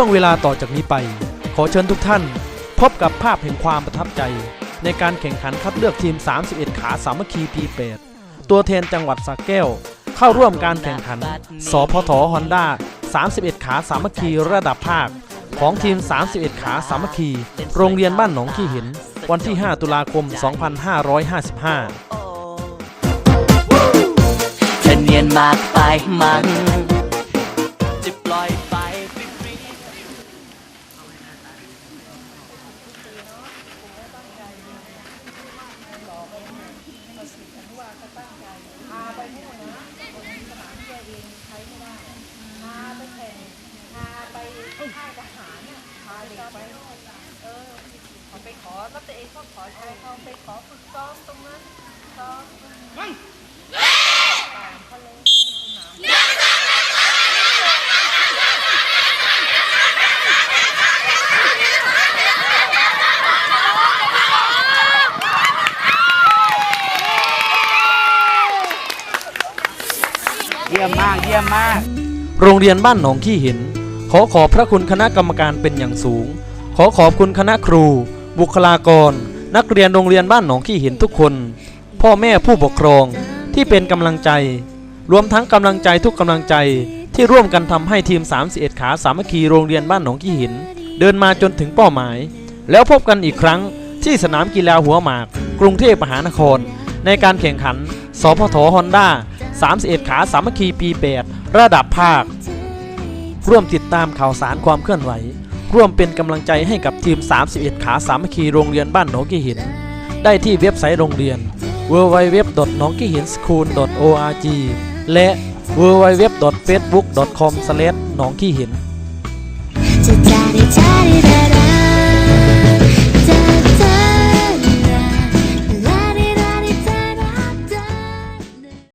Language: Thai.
ช่วงเวลาต่อจากนี้ไป ขอเชิญทุกท่าน พบกับภาพแห่งความประทับใจ ในการแข่งขันคัดเลือกทีม 31 ขาสามัคคีปี8ตัวแทนจังหวัดสระแก้ว เข้าร่วมการแข่งขัน สพทฮอนด้า 31 ขาสามัคคีระดับภาค ของทีม 31 ขาสามัคคี โรงเรียนบ้านหนองขี้หิน วันที่ 5 ตุลาคม 2555เธอเนียนมากไปมั้ง พาไปนู่นนะคนที่สนามเที่ยวเองใช้ไม่ได้พาไปแข่งพาไปค่ายทหารเนี่ยพาเด็กไปเออเขาไปขอก็ตัวเองเขาขอใช้เขาไปขอฝึกซ้อมตรงนั้นซ้อม เยี่ยมมากเยี่ยมมาก โรงเรียนบ้านหนองขี้หิน ขอขอบพระคุณคณะกรรมการเป็นอย่างสูง ขอขอบคุณคณะครู บุคลากร นักเรียนโรงเรียนบ้านหนองขี้หินทุกคน พ่อแม่ผู้ปกครองที่เป็นกำลังใจ รวมทั้งกำลังใจทุกกำลังใจที่ร่วมกันทำให้ทีม 31 ขาสามัคคีโรงเรียนบ้านหนองขี้หิน เดินมาจนถึงเป้าหมาย แล้วพบกันอีกครั้งที่สนามกีฬาหัวหมาก กรุงเทพมหานคร ในการแข่งขัน สพทฮอนด้า 31 ขาสามัคคีปี8ระดับภาค ร่วมติดตามข่าวสารความเคลื่อนไหว ร่วมเป็นกำลังใจให้กับทีม 31 ขาสามัคคีโรงเรียนบ้านหนองกีหิน ได้ที่เว็บไซต์โรงเรียน w w w n o n g k i h i n s c h o o l o r g และ w w w f a c e b o o k c o m นองขี้หิน